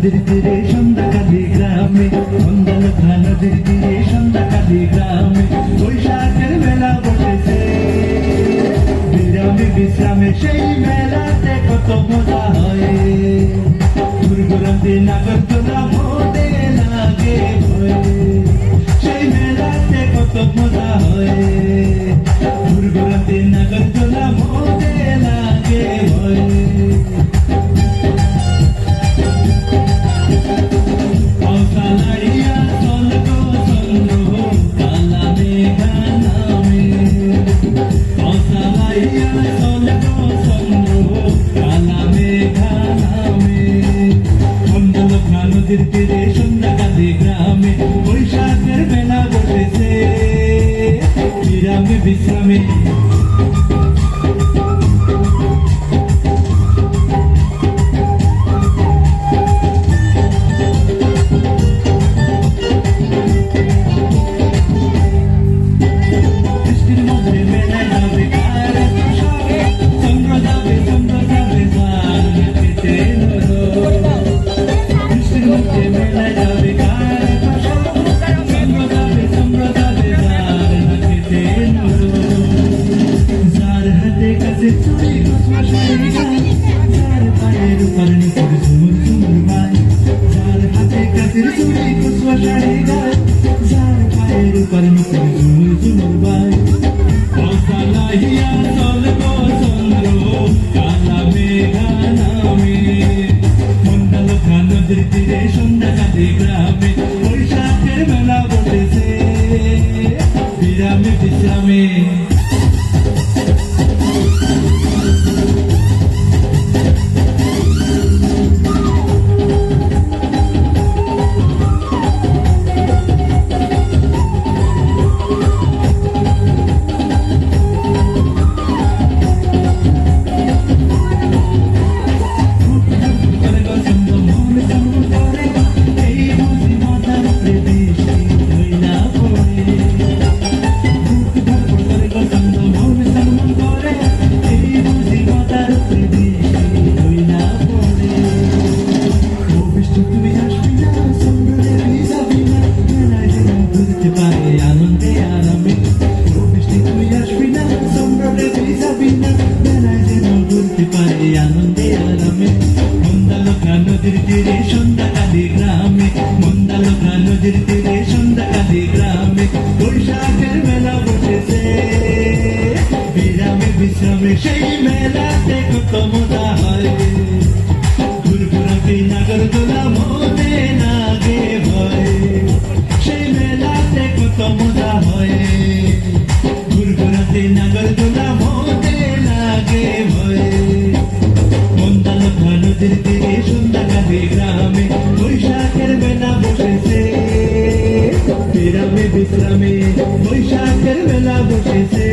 নদীর তীরে সন্ধ্যাকালী গ্রামে মন্দালখা নদীর তীরে সন্ধ্যাকালী গ্রামে, বৈশাখের মেলা বসেছে। বিরামে বিশ্রামে সেই মেলাতে কত মজা হয়। ঘুরঘুরাতে নাগর তোলা মোদে লাগে সেই মেলাতে কত মজা হয়। বিশ্রামে উপর নিচুর ঝুমুর ঝুমুর যার হাতে কাছে চুড়ি কুসুমা শাড়ি গায় যার পায়ের পরণি ঝুমুর ঝুমুর গায় কৌশলাইয়া চলবো চন্দ্র ঘুরতে পারে আনন্দে আরামে। বৃষ্টি তুমি আসবি না সুন্দরে ভিজাবি না। মেলায় যেন ঘুরতে পারে আনন্দে আরামে। মন্দালখা নদীর তীরে, সন্ধ্যাকালী গ্রামে। মন্দালখা নদীর তীরে, সন্ধ্যাকালী গ্রামে। বৈশাখের মেলা বসেছে। বিরামে বিশ্রামে সেই মেলাতে কত মজা হয়। ঘুরঘুরাতে নাগর দোলা মনে ঘুরঘুরাতে নাগর দোলা মনে লাগে ভয় মন্দালখা নদীর তীরে সন্ধ্যাকালী গ্রামে বৈশাখের বেলা বসেছে বিরামে বিশ্রামে বৈশাখের মেলা বসেছে